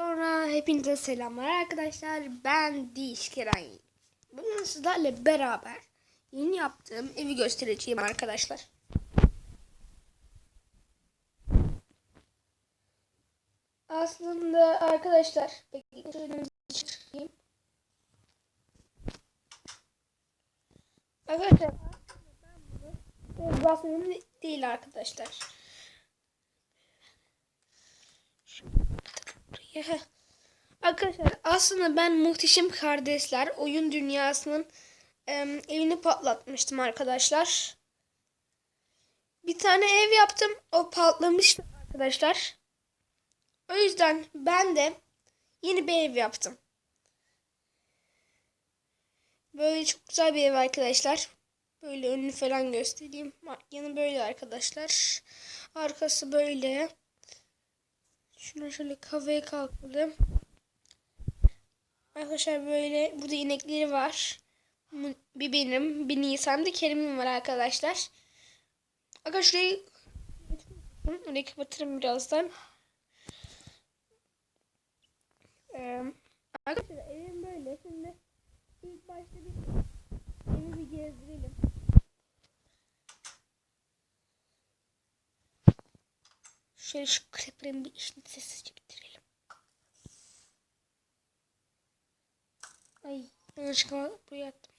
Sonra hepinize selamlar arkadaşlar. Ben Diş Keray. Bugün sizlerle beraber yeni yaptığım evi göstereceğim arkadaşlar. Aslında arkadaşlar bekleyin bir çıkayım. Arkadaşlar ben bunu değil arkadaşlar. Arkadaşlar aslında ben Muhteşem Kardeşler oyun dünyasının em, evini patlatmıştım arkadaşlar. Bir tane ev yaptım. O patlamıştı arkadaşlar. O yüzden ben de yeni bir ev yaptım. Böyle çok güzel bir ev arkadaşlar. Böyle önünü falan göstereyim. Yanı böyle arkadaşlar. Arkası böyle. Şuna şöyle kafaya kalkalım. Arkadaşlar böyle burada inekleri var. Bir benim, bir Nisan'da Kerim'im var arkadaşlar. Arkadaşlar şurayı orayı kapatırım birazdan. Ee, arkadaşlar evim böyle. Şimdi ilk başta bir evi bir gezdirelim. Şöyle şu creeper'ın bir işini sessizce bitirelim. Ay yanlışlıkla buraya attım.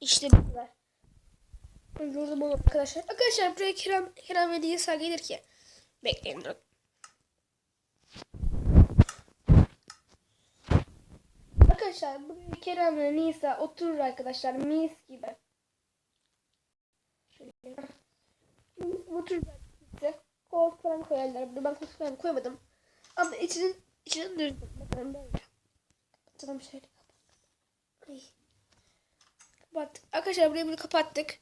İşte bu kadar. Yoruldum arkadaşlar. Arkadaşlar buraya Kerem, Kerem ve Nisa gelir ki. Bekleyin durun. Arkadaşlar bugün Kerem ve Nisa oturur arkadaşlar mis gibi. Şöyle. Otururlar size. Koltuk falan koyarlar. Burada ben koltuk falan koymadım. Ama içinin içinin düzdüm. Bakın böyle. Kapatalım şöyle. Kapattık. Arkadaşlar burayı bunu kapattık.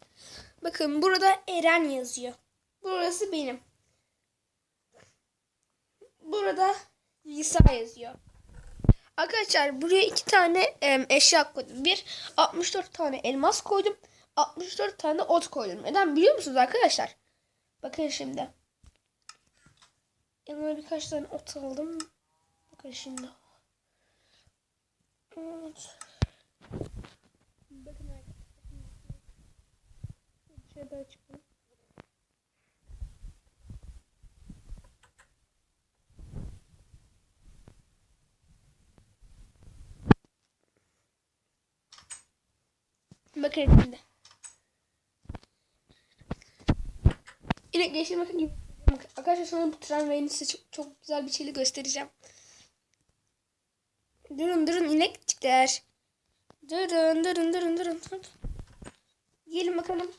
Bakın burada Eren yazıyor. Burası benim. Burada Nisa yazıyor. Arkadaşlar buraya iki tane em, eşya koydum. Bir 64 tane elmas koydum. 64 tane ot koydum. Neden biliyor musunuz arkadaşlar? Bakın şimdi. Yanına birkaç tane ot aldım. Bakın şimdi. Evet. Bakın arkadaşlar. Dışarıda çıkalım. Bakın şimdi. İnek geçti bakın gibi. Arkadaşlar sonra bu tramvayını size çok, çok güzel bir şeyle göstereceğim. Durun durun inek çıktı her. Durun durun durun durun. durun. Gelin bakalım.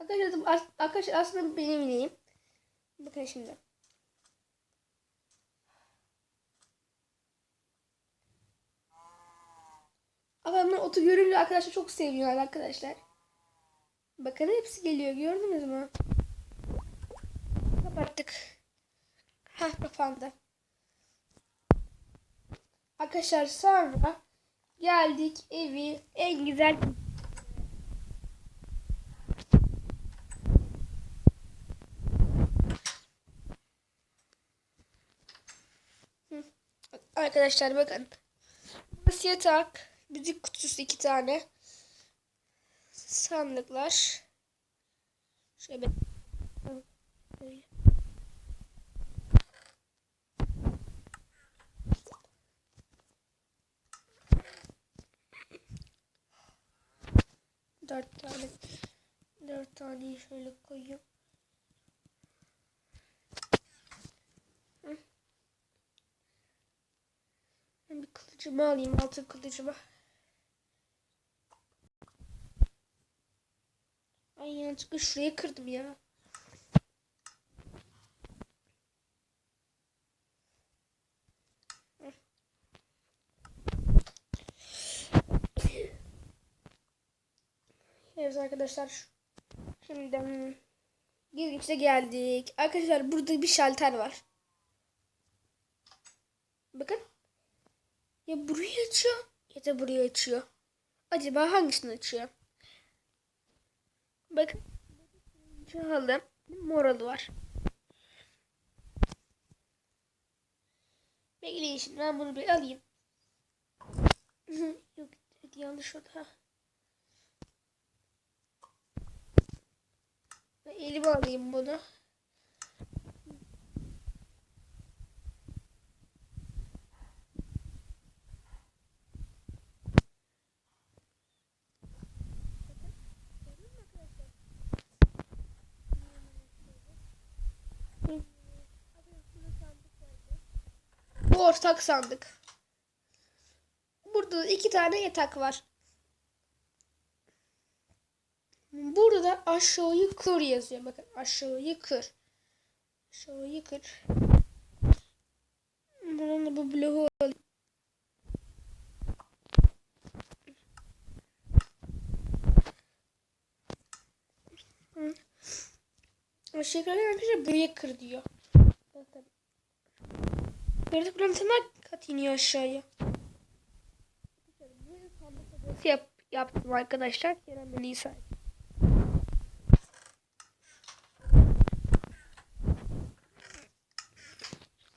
Arkadaşlar, arkadaşlar aslında benim ineğim. Bakın şimdi. Adamlar otu görünce arkadaşlar çok seviyorlar arkadaşlar. Bakın hepsi geliyor gördünüz mü? Kapattık. Hah kapandı. Arkadaşlar sonra geldik evi en güzel. Arkadaşlar bakın. Burası yatak. Müzik kutusu iki tane. Sandıklar. Şöyle. Dört tane. Dört taneyi şöyle koyayım. Bir kılıcımı alayım altın kılıcımı. Ay yanlışlıkla şuraya kırdım ya. Evet arkadaşlar. Şimdi Girgiş'e geldik. Arkadaşlar burada bir şalter var. Bakın. Ya burayı açıyor ya da burayı açıyor. Acaba hangisini açıyor? Bakın. Halı. Moralı var. Bekleyin şimdi ben bunu bir alayım. Yok yanlış o da. Ben elime alayım bunu. Bu ortak sandık. Burada da iki tane yatak var. Burada da aşağıyı kır yazıyor. Bakın aşağıyı kır. Aşağıyı kır. Bunun da bu bloğu alayım. Hı. Aşağı yukarı arkadaşlar buraya kır diyor. Buranın tane kat iniyor aşağıya. Yap, yaptım arkadaşlar. Kerem Nisa.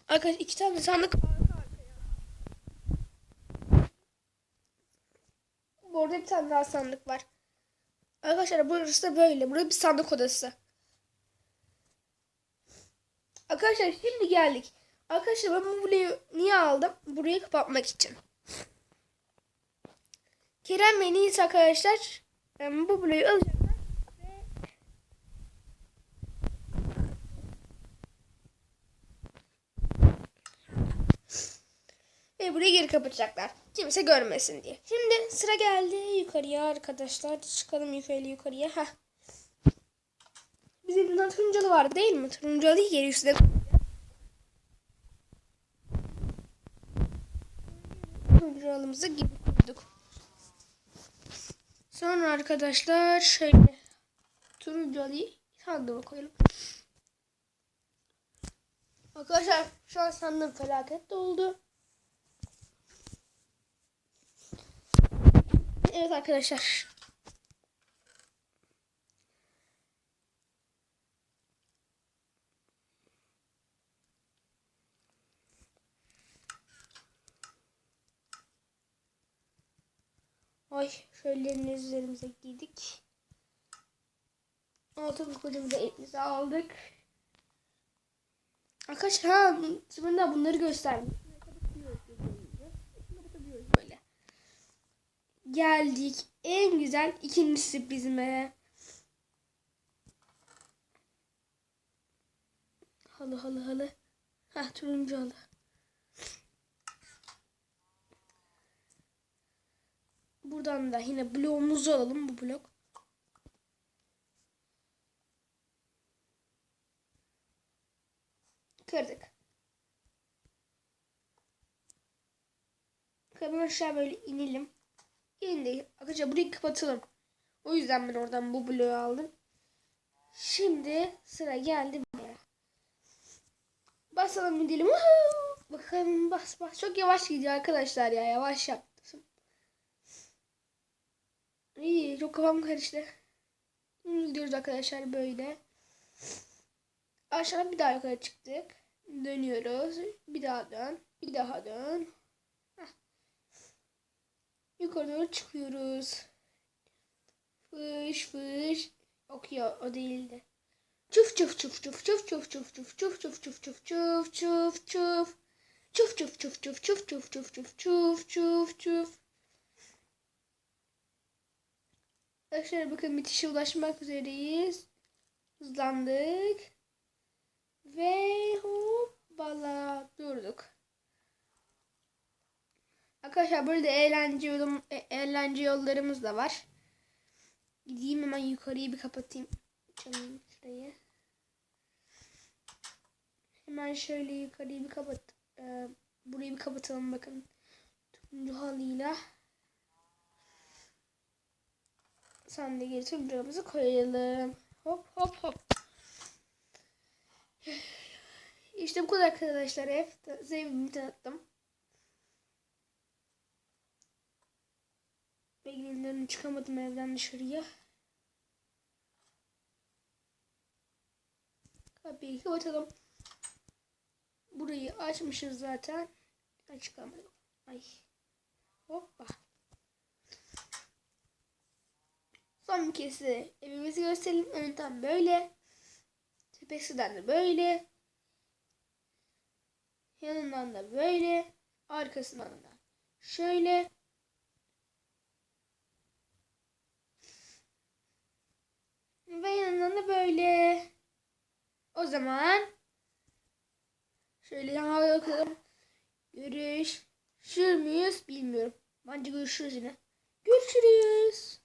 Arkadaşlar iki tane sandık arka arkaya. Bu arada bir tane daha sandık var. Arkadaşlar burası da böyle. Burası bir sandık odası. Arkadaşlar şimdi geldik. Arkadaşlar ben bu burayı niye aldım? Burayı kapatmak için. Kerem ve Nisa arkadaşlar em, bu bloğu alacaklar ve burayı geri kapatacaklar. Kimse görmesin diye. Şimdi sıra geldi yukarıya arkadaşlar. Çıkalım yukarı yukarıya. Heh. Bizim bundan turuncalı vardı değil mi? Turuncalı geri üstüne turuncalımızı gibi koyduk. Sonra arkadaşlar şöyle turuncu alıyı sandığa koyalım. Arkadaşlar şu an sandığım felaket oldu. Evet arkadaşlar. Ay şöyle üzerimize giydik. Altın kocamı elimize aldık. Arkadaşlar ha şimdi de bunları gösterdim. Böyle. Geldik en güzel ikinci sürprizime. Halı halı halı. Heh turuncu halı. Buradan da yine bloğumuzu alalım bu blok. Kırdık. Hemen aşağı böyle inelim. İndik. Arkadaşlar burayı kapatalım. O yüzden ben oradan bu bloğu aldım. Şimdi sıra geldi buraya. Basalım gidelim. Bakalım bas bas. Çok yavaş gidiyor arkadaşlar ya. Yavaş yaptım. İyi çok kafam karıştı. Gidiyoruz arkadaşlar böyle. Aşağı bir daha yukarı çıktık. Dönüyoruz. Bir daha dön. Bir daha dön. Heh. Yukarı doğru çıkıyoruz. Fış fış. Yok ya o değildi. Çuf çuf çuf çuf çuf çuf çuf çuf çuf çuf çuf çuf çuf çuf çuf. Çuf çuf çuf çuf çuf çuf çuf çuf çuf çuf çuf. Arkadaşlar bakın bitişe ulaşmak üzereyiz. Hızlandık. Ve hoppala durduk. Arkadaşlar de eğlence, yolum, e- eğlence yollarımız da var. Gideyim hemen yukarıyı bir kapatayım. Canım şurayı. Hemen şöyle yukarıyı bir kapat. Ee, burayı bir kapatalım bakın. Turuncu halıyla. Sen de geri tuncamızı koyalım. Hop hop hop. İşte bu kadar arkadaşlar. Ev zevkimi tanıttım. Ve günlerini çıkamadım evden dışarıya. Kapıyı kapatalım. Burayı açmışız zaten. Açıklamadım. Ay. Hoppa. Son bir kez size evimizi gösterelim. Önden böyle. Tepesinden de böyle. Yanından da böyle. Arkasından da şöyle. Ve yanından da böyle. O zaman şöyle havaya bakalım. Görüşür müyüz bilmiyorum. Bence görüşürüz yine. Görüşürüz.